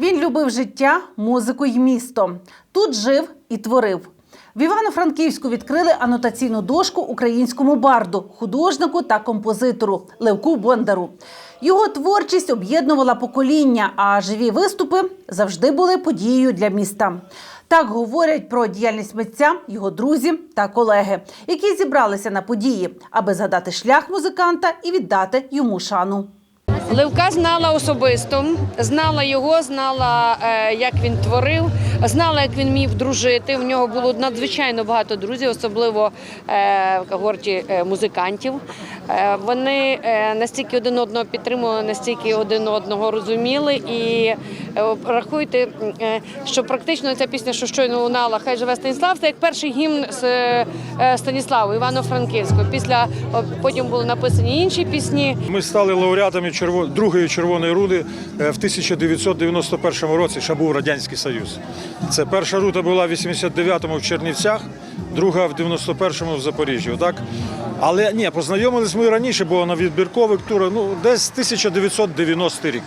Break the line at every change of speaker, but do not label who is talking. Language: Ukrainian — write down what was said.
Він любив життя, музику й місто. Тут жив і творив. В Івано-Франківську відкрили анотаційну дошку українському барду, художнику та композитору Левку Бондару. Його творчість об'єднувала покоління, а живі виступи завжди були подією для міста. Так говорять про діяльність митця його друзі та колеги, які зібралися на події, аби згадати шлях музиканта і віддати йому шану.
Левка знала особисто, знала його, знала, е, як він творив, знала, як він вмів дружити. В нього було надзвичайно багато друзів, особливо е, в когорті е, музикантів. Е, Вони настільки один одного підтримували, настільки один одного розуміли. І рахуйте, що практично ця пісня, що щойно лунала, хай живе Станіслав, це як перший гімн з Станіславу Івано-Франківського. Після потім були написані інші пісні.
Ми стали лауреатами другої червоної руди в 1991 році. Ще був радянський союз. Це перша рута була в 89-му в Чернівцях, друга в 91-му в Запоріжжі. Так? Але ні, познайомились ми раніше, бо на відбіркових турах, ну десь 1990 рік.